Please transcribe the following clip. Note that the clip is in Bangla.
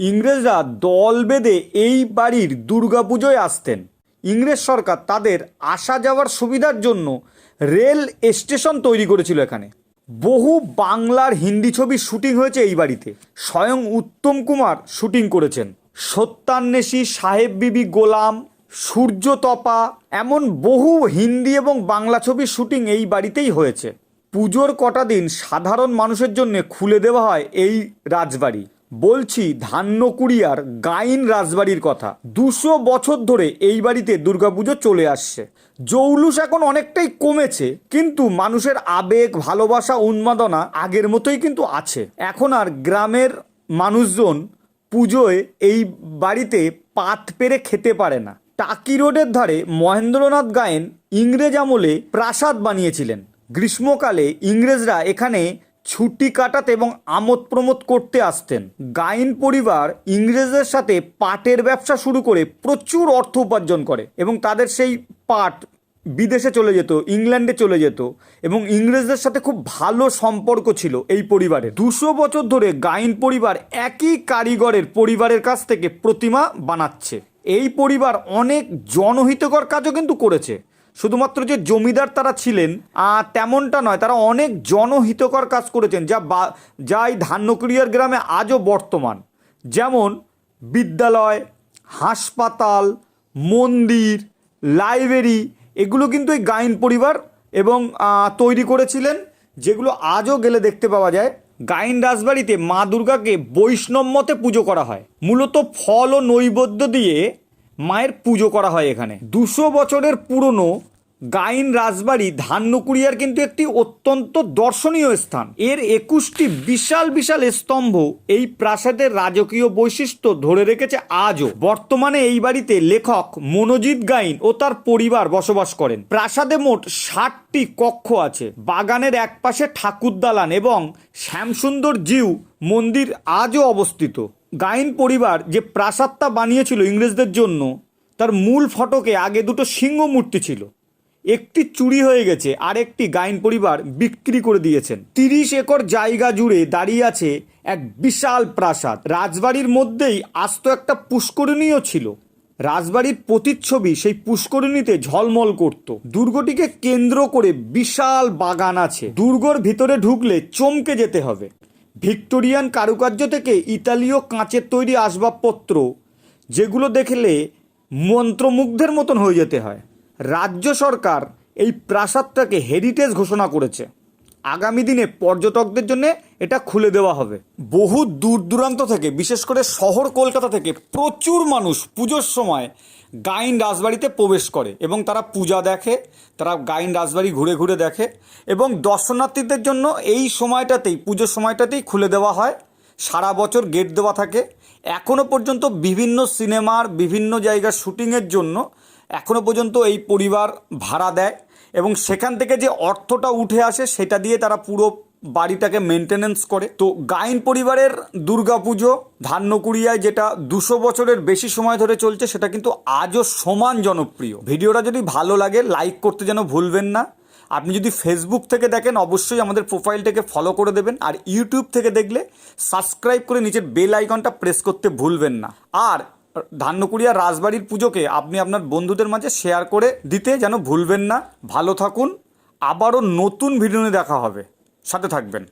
ইংরেজরা দল বেঁধে এই বাড়ির দুর্গাপুজোয় আসতেন। ইংরেজ সরকার তাদের আসা যাওয়ার সুবিধার জন্য রেল স্টেশন তৈরি করেছিল এখানে। বহু বাংলার হিন্দি ছবির শুটিং হয়েছে এই বাড়িতে। স্বয়ং উত্তম কুমার শুটিং করেছেন। সত্যান্বেষী সাহেব বিবি গোলাম সূর্যতপা এমন বহু হিন্দি এবং বাংলা ছবির শুটিং এই বাড়িতেই হয়েছে। পুজোর কটা দিন সাধারণ মানুষের জন্য খুলে দেওয়া হয় এই রাজবাড়ি। বলছি ধান্যকুড়িয়ার গাইন রাজবাড়ির কথা। দুশো বছর ধরে এই বাড়িতে দুর্গাপুজো চলে আসছে। জৌলুস এখন অনেকটাই কমেছে, কিন্তু মানুষের আবেগ, ভালোবাসা, উন্মাদনা আগের মতোই কিন্তু আছে। এখন আর গ্রামের মানুষজন পুজোয় এই বাড়িতে পাত পেরে খেতে পারে না। টাকি রোডের ধারে মহেন্দ্রনাথ গায়েন ইংরেজ আমলে প্রাসাদ বানিয়েছিলেন। গ্রীষ্মকালে ইংরেজরা এখানে ছুটি কাটাতে এবং আমোদ প্রমোদ করতে আসতেন। গাইন পরিবার ইংরেজদের সাথে পাটের ব্যবসা শুরু করে প্রচুর অর্থ উপার্জন করে এবং তাদের সেই পাট বিদেশে চলে যেত, ইংল্যান্ডে চলে যেত এবং ইংরেজদের সাথে খুব ভালো সম্পর্ক ছিল এই পরিবারের। দুশো বছর ধরে গাইন পরিবার একই কারিগরের পরিবারের কাছ থেকে প্রতিমা বানাচ্ছে। এই পরিবার অনেক জনহিতকর কাজও কিন্তু করেছে। শুধুমাত্র যে জমিদার তারা ছিলেন তেমনটা নয়, তারা অনেক জনহিতকর কাজ করেছেন, যা বা, যা এই ধান্যকুড়িয়ার গ্রামে আজও বর্তমান। যেমন বিদ্যালয়, হাসপাতাল, মন্দির, লাইব্রেরি, এগুলো কিন্তু এই গাইন পরিবার এবং তৈরি করেছিলেন, যেগুলো আজও গেলে দেখতে পাওয়া যায়। গাইন রাজবাড়িতে মা দুর্গাকে বৈষ্ণব মতে পুজো করা হয়। মূলত ফল ও নৈবেদ্য দিয়ে মায়ের পুজো করা হয় এখানে। দুশো বছরের পুরনো গাইন রাজবাড়ি ধান্যকুড়িয়ার কিন্তু একটি অত্যন্ত দর্শনীয় স্থান। এর একুশটি বিশাল বিশাল স্তম্ভ এই প্রাসাদের রাজকীয় বৈশিষ্ট্য ধরে রেখেছে আজও। বর্তমানে এই বাড়িতে লেখক মনোজিৎ গাইন ও তার পরিবার বসবাস করেন। প্রাসাদে মোট ষাটটি কক্ষ আছে। বাগানের একপাশে ঠাকুর দালান এবং শ্যামসুন্দর জিউ মন্দির আজও অবস্থিত। গাইন পরিবার যে প্রাসাদটা বানিয়েছিল ইংরেজদের জন্য, তার মূল ফটকে আগে দুটো সিংহ মূর্তি ছিল। একটি চুরি হয়ে গেছে আর একটি গাইন পরিবার বিক্রি করে দিয়েছেন। তিরিশ একর জায়গা জুড়ে দাঁড়িয়ে আছে এক বিশাল প্রাসাদ। রাজবাড়ির মধ্যেই আস্ত একটা পুষ্করিণীও ছিল। রাজবাড়ির প্রতিচ্ছবি সেই পুষ্করিণীতে ঝলমল করত। দুর্গটিকে কেন্দ্র করে বিশাল বাগান আছে। দুর্গর ভিতরে ঢুকলে চমকে যেতে হবে। ভিক্টোরিয়ান কারুকার্য থেকে ইতালীয় কাঁচের তৈরি আসবাবপত্র, যেগুলো দেখলে মন্ত্রমুগ্ধের মতন হয়ে যেতে হয়। রাজ্য সরকার এই প্রাসাদটাকে হেরিটেজ ঘোষণা করেছে। আগামী দিনে পর্যটকদের জন্য এটা খুলে দেওয়া হবে। বহু দূর দূরান্ত থেকে, বিশেষ করে শহর কলকাতা থেকে প্রচুর মানুষ পুজোর সময় গাইন রাজবাড়িতে প্রবেশ করে এবং তারা পূজা দেখে, তারা গাইন রাজবাড়ি ঘুরে ঘুরে দেখে এবং দর্শনার্থীদের জন্য এই সময়টাতেই, পুজোর সময়টাতেই খুলে দেওয়া হয়। সারা বছর গেট দেওয়া থাকে। এখনও পর্যন্ত বিভিন্ন সিনেমার বিভিন্ন জায়গার শুটিংয়ের জন্য এখনও পর্যন্ত এই পরিবার ভাড়া দেয় এবং সেখান থেকে যে অর্থটা উঠে আসে সেটা দিয়ে তারা পুরো বাড়িটাকে মেনটেনেন্স করে। তো গাইন পরিবারের দুর্গাপুজো ধান্যকুড়িয়ায় যেটা দুশো বছরের বেশি সময় ধরে চলছে সেটা কিন্তু আজও সমান জনপ্রিয়। ভিডিওটা যদি ভালো লাগে লাইক করতে যেন ভুলবেন না। আপনি যদি ফেসবুক থেকে দেখেন, অবশ্যই আমাদের প্রোফাইলটাকে ফলো করে দেবেন। আর ইউটিউব থেকে দেখলে সাবস্ক্রাইব করে নিচের বেল আইকনটা প্রেস করতে ভুলবেন না। আর ধান্যকুড়িয়া রাজবাড়ির পুজোকে আপনি আপনার বন্ধুদের মাঝে শেয়ার করে দিতে যেন ভুলবেন না। ভালো থাকুন। আবারও নতুন ভিডিও দেখা হবে। সাথে থাকবেন।